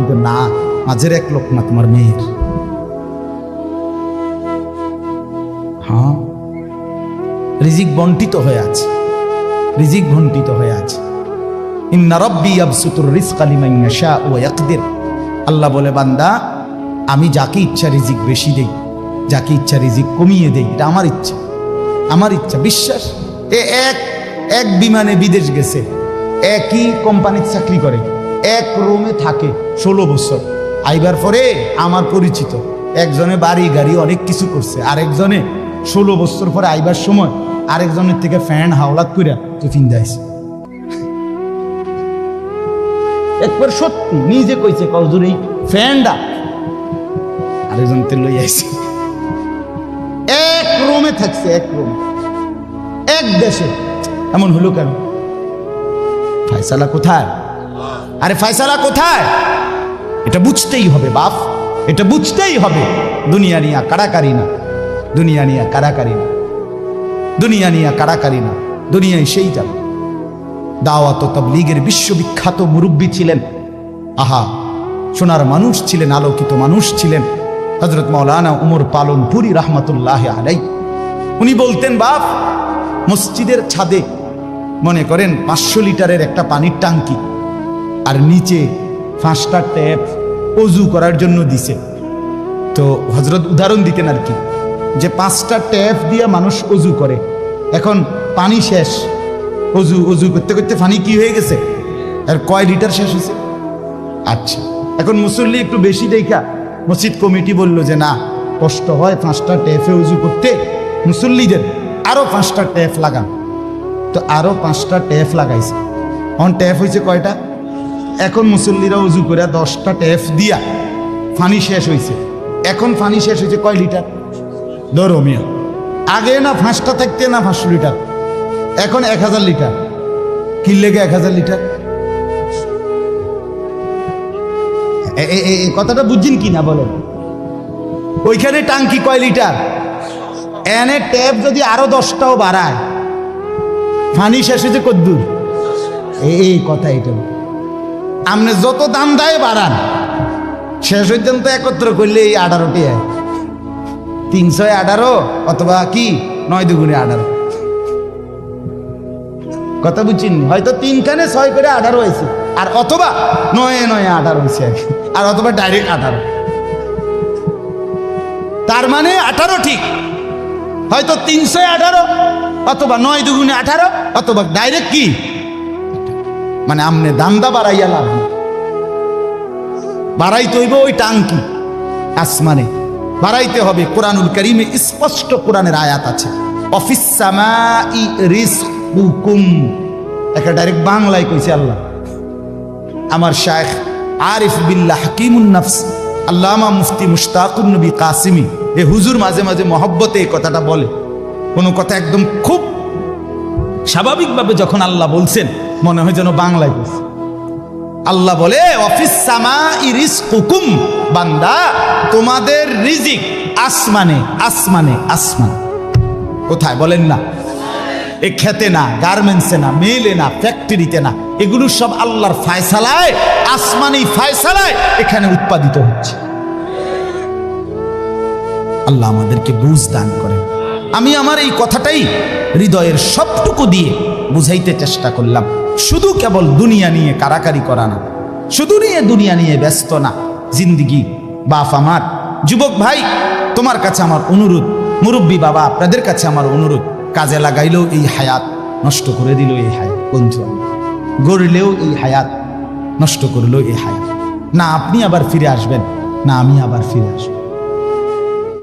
কিন্তু না মাঝের এক লোকমা তোমার মেয়ের। হ্যাঁ। রিজিক বন্টিত হয়ে আছে। রিজিক বন্টিত হয়ে আছে। ইন্না রব্বি আবসুতুর রিজকা লিমান ইয়াশা ওয়া ইয়াকদির। আল্লাহ বলে, বান্দা, আমি যাকে ইচ্ছা রিজিক বেশি দেই, যাকে ইচ্ছা রিজিক কমিয়ে দেই, এটা আমার ইচ্ছা। আমার ইচ্ছা, বিশ্বাস, এ এক এক বিমানে বিদেশ গেছে, একই কোম্পানির চাকরি করে। এক রুমে থাকে ষোলো বছর। আইবার পরে আমার পরিচিত। একজনে বাড়ি, গাড়ি অনেক কিছু করছে। আরেকজনে ষোলো বছর পরে আইবার সময়, আরেকজনের থেকে ফ্যান, হাওলাত করিয়া টিফিন দেয়ছে একবার সত্যি নিজে কইছে কজুর এই ফ্যানটা। আরেকজন তেল লই এক রুমে থাকছে, এক রুমে। এক দেশে। এমন হলো কেন? ফায়সালা কোথায়? আরে ফায়সালা কোথায়? এটা বুঝতেই হবে বাপ, এটা বুঝতেই হবে। দুনিয়া নিয়া কারাকারি না, দুনিয়া নিয়া কারাকারি না, দুনিয়া নিয়া কারাকারি না, দুনিয়ায় সেই যাবে দাওয়াত ও তবলিগের বিশ্ববিখ্যাত মুরব্বী ছিলেন। আহা, সোনার মানুষ ছিলেন, আলোকিত মানুষ ছিলেন। হজরত মৌলানা উমর পালন পুরী রহমতুল্লাহ আলাই উনি বলতেন, বাপ, মসজিদের ছাদে, মনে করেন পাঁচশো লিটারের একটা পানির টাঙ্কি আর নিচে পাঁচটা ট্যাপ অজু করার জন্য দিছে। তো হজরত উদাহরণ দিতেন আর কি, যে পাঁচটা ট্যাপ দিয়ে মানুষ অজু করে, এখন পানি শেষ, অজু অজু করতে করতে পানি কি হয়ে গেছে? আর কয় লিটার শেষ হয়েছে? আচ্ছা এখন মুসল্লি একটু বেশি দেখা, মসজিদ কমিটি বলল যে না, কষ্ট হয় পাঁচটা ট্যাপে উজু করতে, মুসল্লিদের আরও পাঁচটা ট্যাপ লাগান। তো আরও পাঁচটা ট্যাপ লাগাইছে। এখন ট্যাপ হয়েছে কয়টা? এখন মুসল্লিরা উজু করে দশটা ট্যাপ দিয়া ফানি শেষ হয়েছে এখন ফানি শেষ হয়েছে কয় লিটার? ধরো মিয়া। আগে না ফাঁসটা থাকতে না পাঁচশো লিটার? এখন এক হাজার লিটার। কি লেগে এক হাজার লিটার? কথাটা বুঝছেন কি না বলেন? ওইখানে টাঙ্কি কয় লিটার? এনে ট্যাপ যদি আরও দশটাও বাড়ায় ফানি শেষ হয়েছে কদ্দুর? এই কথা এটা। আপনি যত দাম দেয় বাড়ান। শেষ পর্যন্ত একত্র করলে এই আঠারোটি হয়। তিনশো আঠারো অথবা কি? নয় দুগুণে আঠারো। কথা বুঝছেন? হয়তো তিনখানে ছয় করে আঠারো হয়েছে। আর অথবা নয়ে নয়ে আঠারো হয়েছে। আর অথবা ডাইরেক্ট আঠারো। তার মানে আঠারো ঠিক। হয়তো তিনশো আঠারো অথবা নয় দুগুণে আঠারো অথবা ডাইরেক্ট কি? মানে আমনে দামদা বাড়াইয়া লাভ। বাড়াইতে হইব ওই টাঙ্কি, আসমানে। বাড়াইতে হবে কোরআনুল করিমে স্পষ্ট কোরআনের আয়াত আছে। একটা ডাইরেক্ট বাংলায় কইছে আল্লাহ। আমার শায়েখ আরিফ বিল্লাহ হাকিমুন নফস, আল্লামা মুফতি মুশতাকুন নবী কাসিমি, এ হুজুর মাঝে মাঝে মহব্বতে এই কথাটা বলে। কোনো কথা একদম খুব স্বাভাবিকভাবে যখন আল্লাহ বলছেন মনে হয় যেন বাংলায় বলছে। আল্লাহ বলে, অফিস সামা ইরিস হুকুম বান্দা, তোমাদের রিজিক আসমানে আসমানে, আসমান। কোথায়? বলেন না। এ খেতে না, গার্মেন্টসে না, মেলে না, ফ্যাক্টরিতে না, এগুলো সব আল্লাহর ফায়সালায় আসমানি ফায়সালায় এখানে উৎপাদিত হচ্ছে। আল্লাহ আমাদেরকে বুঝ দান করেন। আমি আমার এই কথাটাই হৃদয়ের সবটুকু দিয়ে বুঝাইতে চেষ্টা করলাম। শুধু কেবল দুনিয়া নিয়ে কারাকারি করা না, শুধু নিয়ে দুনিয়া নিয়ে ব্যস্ত না। জিন্দিগি, বাপ আমার, যুবক ভাই, তোমার কাছে আমার অনুরোধ, মুরব্বী বাবা, আপনাদের কাছে আমার অনুরোধ, কাজে লাগাইলেও এই হায়াত নষ্ট করে দিল এই হায়াত, বন্ধু গড়লেও এই হায়াত নষ্ট করল এই হায়াত। না আপনি আবার ফিরে আসবেন, না আমি আবার ফিরে আসব।